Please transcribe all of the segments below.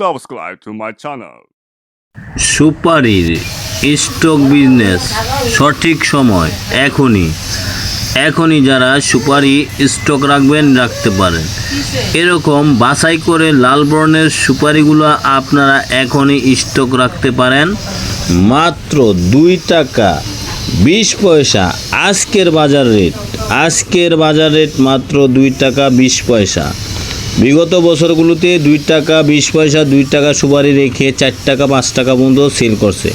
subscribe to my channel. সুপারির stock business সঠিক সময় এখনই এখনই যারা সুপারি স্টক রাখবেন রাখতে পারেন। এরকম বাছাই করে লাল বর্ণের সুপারিগুলো আপনারা এখনই স্টক রাখতে পারেন। মাত্র দুই টাকা, বিশ পয়সা, আজকের বাজার রেট, আজকের বাজার রেট মাত্র দুই টাকা, বিশ পয়সা। বিগত বছরগুলোতে দুই টাকা বিশ পয়সা, দুই টাকা সুপারি রেখে চার টাকা, পাঁচ টাকা পর্যন্ত সেল করছে।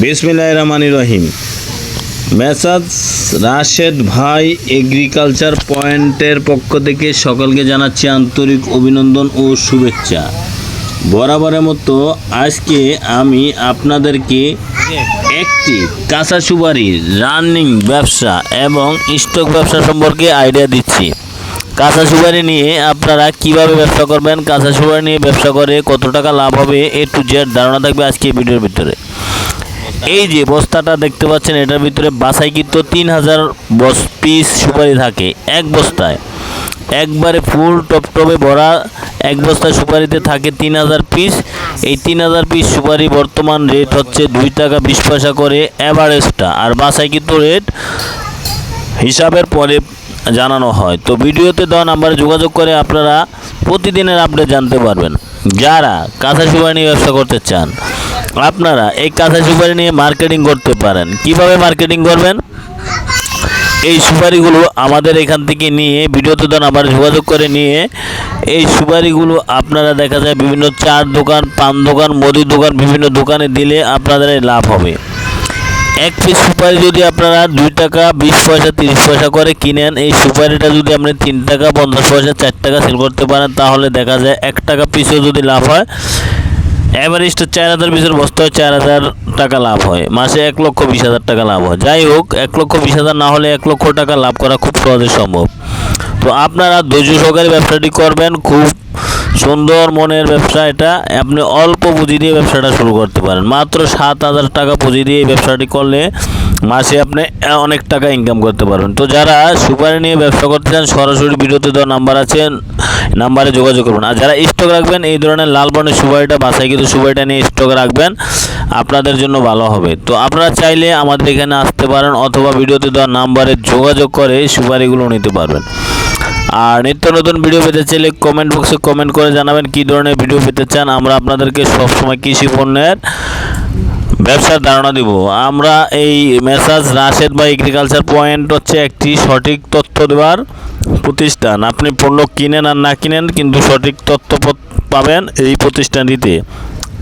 বিসমিল্লাহ রহমানি রহিম। মেসাজ রাশেদ ভাই এগ্রিকালচার পয়েন্টের পক্ষ থেকে সকলকে জানাচ্ছি আন্তরিক অভিনন্দন ও শুভেচ্ছা। বরাবরের মতো আজকে আমি আপনাদেরকে একটি কাঁচা সুপারির রানিং ব্যবসা এবং স্টক ব্যবসা সম্পর্কে আইডিয়া দিচ্ছি। কাঁচা সুপারি নিয়ে আপনারা কীভাবে ব্যবসা করবেন কাঁচা সুপারি নিয়ে ব্যবসা করে কত টাকা লাভ হবে এ টু জেড ধারণা থাকবে আজকে ভিডিওর ভিতরে। এই যে বস্তাটা দেখতে পাচ্ছেন এটার ভিতরে বাসাই কিন্তু তিন হাজার বস পিস সুপারি থাকে এক বস্তায়। একবারে ফুল টপটপে ভরা এক বস্তায় সুপারিতে থাকে তিন হাজার পিস। এই তিন হাজার পিস সুপারি বর্তমান রেট হচ্ছে দুই টাকা বিশ পয়সা করে অ্যাভারেজটা আর বাসাই কিন্তু রেট হিসাবের পরে জানানো হয়। তো ভিডিওতে দেওয়া নাম্বারে যোগাযোগ করে আপনারা প্রতিদিনের আপডেট জানতে পারবেন। যারা কাঁচা সুপারি নিয়ে ব্যবসা করতে চান, আপনারা এই কাঁচা সুপারি নিয়ে মার্কেটিং করতে পারেন। কীভাবে মার্কেটিং করবেন? এই সুপারিগুলো আমাদের এখান থেকে নিয়ে, ভিডিওতে দেন আবার যোগাযোগ করে নিয়ে, এই সুপারিগুলো আপনারা দেখা যায় বিভিন্ন চার দোকান, পান দোকান মুদির দোকান, বিভিন্ন দোকানে দিলে আপনাদের লাভ হবে। এক পিস সুপারি যদি আপনারা দুই টাকা, বিশ পয়সা, তিরিশ পয়সা করে কিনেন, এই সুপারিটা যদি আপনি তিন টাকা, পঞ্চাশ পয়সা, চার টাকা সেল করতে পারেন, তাহলে দেখা যায় এক টাকা পিসেও যদি লাভ হয় অ্যাভারেজটা চার হাজার পিসের বস্তায় চার হাজার টাকা লাভ হয়। মাসে এক লক্ষ বিশ হাজার টাকা লাভ হয়। যাই হোক, এক লক্ষ বিশ হাজার না হলে এক লক্ষ টাকা লাভ করা খুব সহজে সম্ভব। তো আপনারা ধৈর্য সহকারে ব্যবসাটি করবেন, খুব সুন্দর মনের ব্যবসা এটা। আপনি অল্প পুঁজি দিয়ে ব্যবসাটা শুরু করতে পারেন। মাত্র সাত হাজার টাকা পুঁজি দিয়ে এই ব্যবসাটি করলে মাসে আপনি অনেক টাকা ইনকাম করতে পারবেন। তো যারা সুপারি নিয়ে ব্যবসা করতে চান, সরাসরি ভিডিওতে দেওয়া নাম্বার আছে, নাম্বারে যোগাযোগ করবেন। আর যারা স্টক রাখবেন, এই ধরনের লাল বর্ণের সুপারিটা বাসায় কিন্তু সুপারিটা নিয়ে স্টক রাখবেন, আপনাদের জন্য ভালো হবে। তো আপনারা চাইলে আমাদের এখানে আসতে পারেন, অথবা ভিডিওতে দেওয়া নাম্বারে যোগাযোগ করে সুপারিগুলো নিতে পারবেন। আর নিত্য নতুন ভিডিও পেতে চাইলে কমেন্ট বক্সে কমেন্ট করে জানাবেন কী ধরনের ভিডিও পেতে চান। আমরা আপনাদেরকে সবসময় কৃষি পণ্যের ব্যবসার ধারণা দিব। আমরা এই মেসাজ রাশেদ বা এগ্রিকালচার পয়েন্ট হচ্ছে একটি সঠিক তথ্য দেওয়ার প্রতিষ্ঠান। আপনি পণ্য কিনেন আর না কিনেন কিন্তু সঠিক তথ্য পাবেন এই প্রতিষ্ঠানটিতে।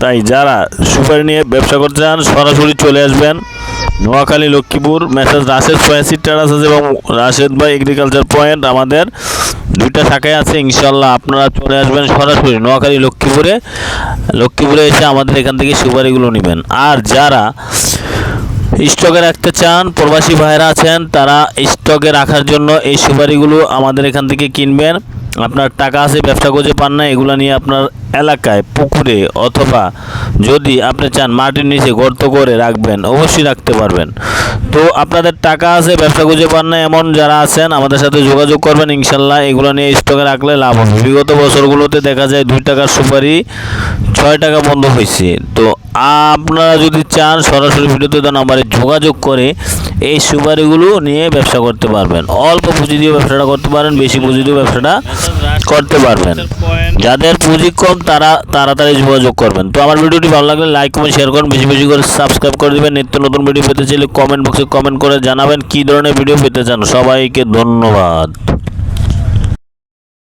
তাই যারা সুপারি নিয়ে ব্যবসা করতে চান, সরাসরি চলে আসবেন। নোয়াখালী, লক্ষ্মীপুর মেসাজ রাশেদ ফয়াসি টেরাস আছে এবং রাশেদ ভাই এগ্রিকালচার পয়েন্ট আমাদের দুইটা শাখায় আছে ইনশাল্লাহ আপনারা চলে আসবেন সরাসরি নোয়াখালী, লক্ষ্মীপুরে। লক্ষ্মীপুরে এসে আমাদের এখান থেকে সুপারিগুলো নেবেন। আর যারা স্টকে রাখতে চান, প্রবাসী ভাইরা আছেন, তারা স্টকে রাখার জন্য এই সুপারিগুলো আমাদের এখান থেকে কিনবেন। আপনার টাকা আছে, ব্যবসা করতে পান না, এগুলো নিয়ে আপনার এলাকায়, পুকুরে অথবা যদি আপনি চান মাটির নিচে গর্ত করে রাখবেন, অবশ্যই রাখতে পারবেন। তো আপনাদের টাকা আছে, ব্যবসা খুঁজে পান না, এমন যারা আছেন, আমাদের সাথে যোগাযোগ করবেন, ইনশাল্লাহ এগুলো নিয়ে স্টকে রাখলে লাভ হবে। বিগত বছরগুলোতে দেখা যায় দুই টাকার সুপারি ছয় টাকা বন্ধ হয়েছে। তো আপনারা যদি চান সরাসরি ভিডিওতে দেওয়া নাম্বারে যোগাযোগ করে এই সুপারিগুলো নিয়ে ব্যবসা করতে পারবেন। অল্প পুঁজি দিয়ে ব্যবসাটা করতে পারেন, বেশি পুঁজি দিয়ে ব্যবসাটা করতে পারবেন। যাদের পুঁজি কম, তারা তাড়াতাড়ি যোগাযোগ করবেন। তো আমার ভিডিওটি ভালো লাগলে লাইক, কমেন্ট, শেয়ার করুন। বেশি বেশি করে সাবস্ক্রাইব করে দেবেন। নিত্য নতুন ভিডিও পেতে চাইলে কমেন্ট বক্সে কমেন্ট করে জানাবেন কী ধরনের ভিডিও পেতে চান। সবাইকে ধন্যবাদ।